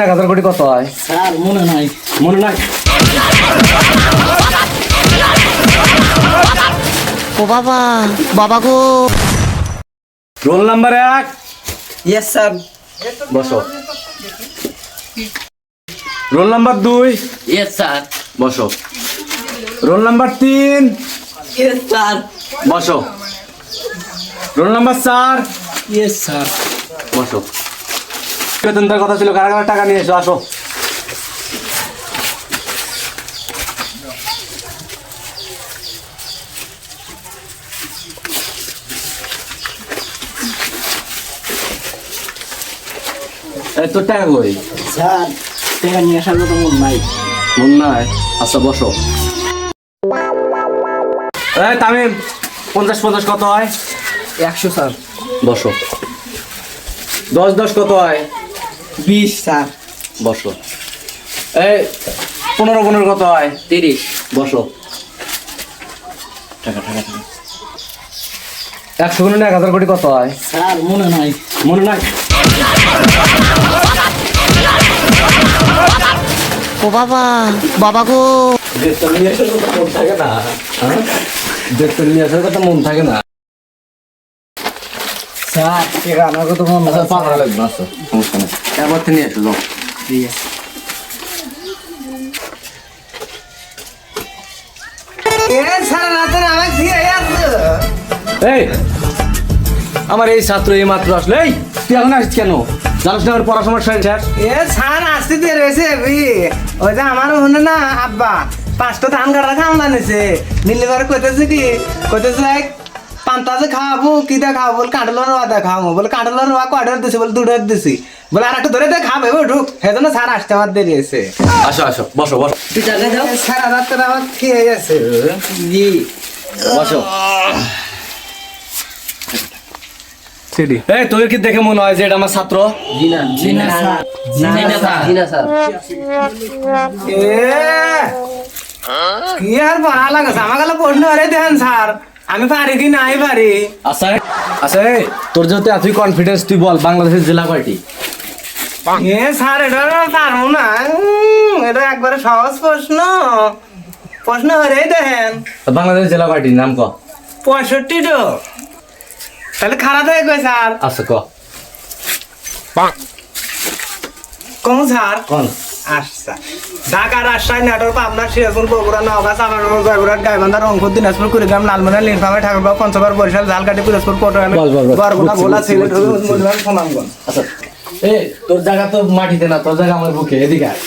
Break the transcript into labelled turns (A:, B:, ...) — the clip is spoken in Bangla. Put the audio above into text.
A: এক হাজার কোটি কত হয়?
B: স্যার মনে নাই
A: মনে নাই।
C: ও বাবা বাবা গো।
A: রোল নাম্বার এক?
B: ইয়েস স্যার
A: বসো। রোল নাম্বার দুই?
B: ইয়েস স্যার
A: বসো। রোল নাম্বার তিন?
B: ইয়েস স্যার
A: বসো। রোল নাম্বার চার?
B: ইয়েস স্যার
A: বসো। বেতন কথা ছিল কারা কারা টাকা নিয়ে এসো আসো তোর টাকা কই?
B: স্যার টাকা নিয়ে আসার কথা মনে নাই।
A: মন নাই? আচ্ছা বসো। এই তামিম পঞ্চাশ পঞ্চাশ কত হয়?
B: একশো স্যার।
A: বসো। দশ দশ কত হয়?
B: বিশ স্যার।
A: বসো। এই পনেরো পনেরো কত হয়?
B: তিরিশ।
A: বসো। টাকা টাকা টাকা। একশো গুণে এক হাজার কোটি কত হয়?
B: স্যার মনে নাই।
A: মনে নাই?
C: ও বাবা বাবা গো।
A: দেখতে নিয়ে আসার কথা মন থাকে না। হ্যাঁ? দেখতে নিয়ে আসার কথা মন থাকে না।
B: স্যার আমার কথা মনে
A: আচ্ছা পাঁচটা লাগবে আচ্ছা। সমস্যা নেই। একবার থেকে নিয়ে এসো যাও। এই আমার এই ছাত্র এই মাত্র আসলে। এই তুই এখন আসছিস কেন? জানিস না আমার পড়াশোনা শেষ?
D: এ ছান আসতে দিয়ে রয়েছে ওই যে আমার মনে না আব্বা পাঁচটা ধান কাটা খামলা নিছে নিলে পরে কইতেছে কি কইতেছে এক পান্তা যে খাওয়াবো কি দে খাওয়াবো বলে কাঁঠালের রোয়া দে খাওয়াবো বলে কাঁঠালের রোয়া কয়টার দিছি বলে দুটো দিছি। বলে আর একটা ধরে দে খাবে ও ঢুক। সেজন্য স্যার আসতে আমার দেরি হয়েছে।
A: আসো আসো বসো বসো।
B: তুই টাকা দাও।
D: স্যার আবার তোর আমার খেয়ে গেছে?
B: জি।
A: বসো। এই তোকে কি দেখে মনে হয় যে এটা আমার ছাত্র?
B: জিনা জিনা স্যার। জিনা স্যার। জিনা স্যার।
D: এ? কি আর পড়া লাগছে? আমার গেলে পড়লে আরে দেন স্যার। আমি পারি কি নাই পারি?
A: আচ্ছা। আচ্ছা এই, তোর যেহেতু এতই কনফিডেন্স তুই বল বাংলাদেশের জেলা কয়টি?
D: এ স্যার এটা পারব না এটা একবারে সহজ প্রশ্ন। প্রশ্ন হরেই দেখেন।
A: বাংলাদেশের জেলা কয়টি? নাম ক।
D: পঁয়ষট্টি তো তাহলে খারাপ হয়ে গেছে স্যার।
A: আচ্ছা ক।
D: কম স্যার?
A: কোন?
D: আচ্ছা ঢাকা রাজশাহী নাটোর পাবনা সিরাজগঞ্জ বগুড়া নওগাঁ চাঁপাইনবাবগঞ্জ জয়পুরহাট গাইবান্ধা রংপুর দিনাজপুর কুড়িগ্রাম লালমোহনা নীলফামারী ঠাকুরগাঁও পঞ্চগড় বরিশাল ঝালকাঠি পিরোজপুর পটুয়াখালী
A: বস, বস, বস।
D: বরগুনা
A: বুঝছি,
D: ভোলা
A: বুঝছি,
D: সিলেট
A: বুঝছি, বুঝছি।
D: সুনামগঞ্জ
A: আচ্ছা এই তোর জায়গা তো মাটিতে না তোর জায়গা আমার বুকে এদিকে আয়।